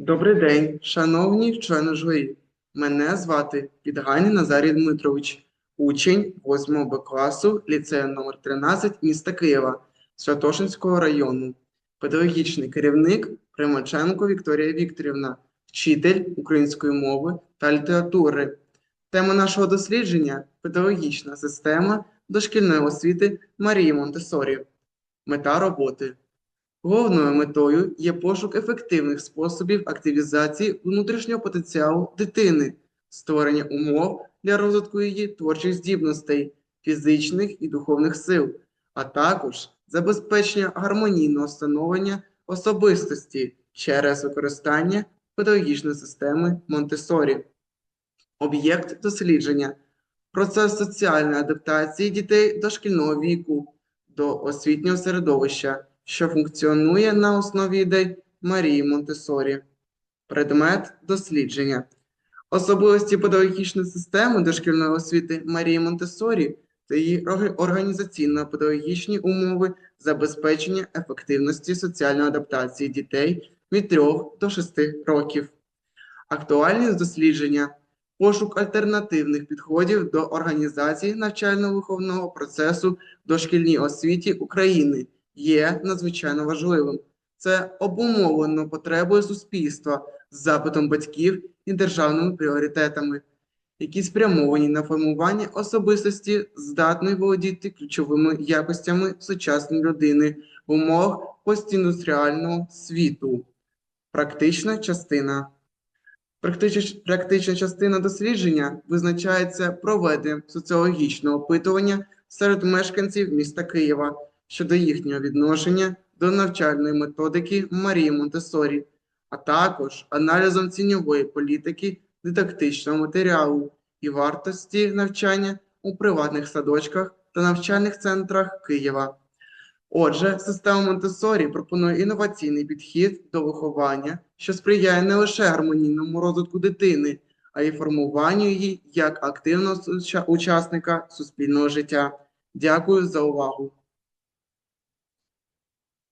Добрий день, шановні члени журі. Мене звати Підганий Назарій Дмитрович, учень 8 Б класу ліцею номер 13 міста Києва, Святошинського району, педагогічний керівник Примаченко Вікторія Вікторівна, вчитель української мови та літератури. Тема нашого дослідження педагогічна система дошкільної освіти Марії Монтесорі. Мета роботи. Головною метою є пошук ефективних способів активізації внутрішнього потенціалу дитини, створення умов для розвитку її творчих здібностей, фізичних і духовних сил, а також забезпечення гармонійного становлення особистості через використання педагогічної системи Монтесорі. Об'єкт дослідження процес соціальної адаптації дітей дошкільного віку до освітнього середовища що функціонує на основі ідей Марії Монтесорі. Предмет дослідження. Особливості педагогічної системи дошкільної освіти Марії Монтесорі та її організаційно-педагогічні умови забезпечення ефективності соціальної адаптації дітей від 3 до 6 років. Актуальність дослідження пошук альтернативних підходів до організації навчально-виховного процесу дошкільній освіті України є надзвичайно важливим. Це обумовлено потребою суспільства з запитом батьків і державними пріоритетами, які спрямовані на формування особистості, здатної володіти ключовими якостями сучасної людини в умовах постіндустріального світу. Практична частина. Практич- Практична частина дослідження визначається проведенням соціологічного опитування серед мешканців міста Києва щодо їхнього відношення до навчальної методики Марії Монтесорі, а також аналізом ціньової політики дидактичного матеріалу і вартості навчання у приватних садочках та навчальних центрах Києва. Отже, система Монтесорі пропонує інноваційний підхід до виховання, що сприяє не лише гармонійному розвитку дитини, а й формуванню її як активного учасника суспільного життя. Дякую за увагу.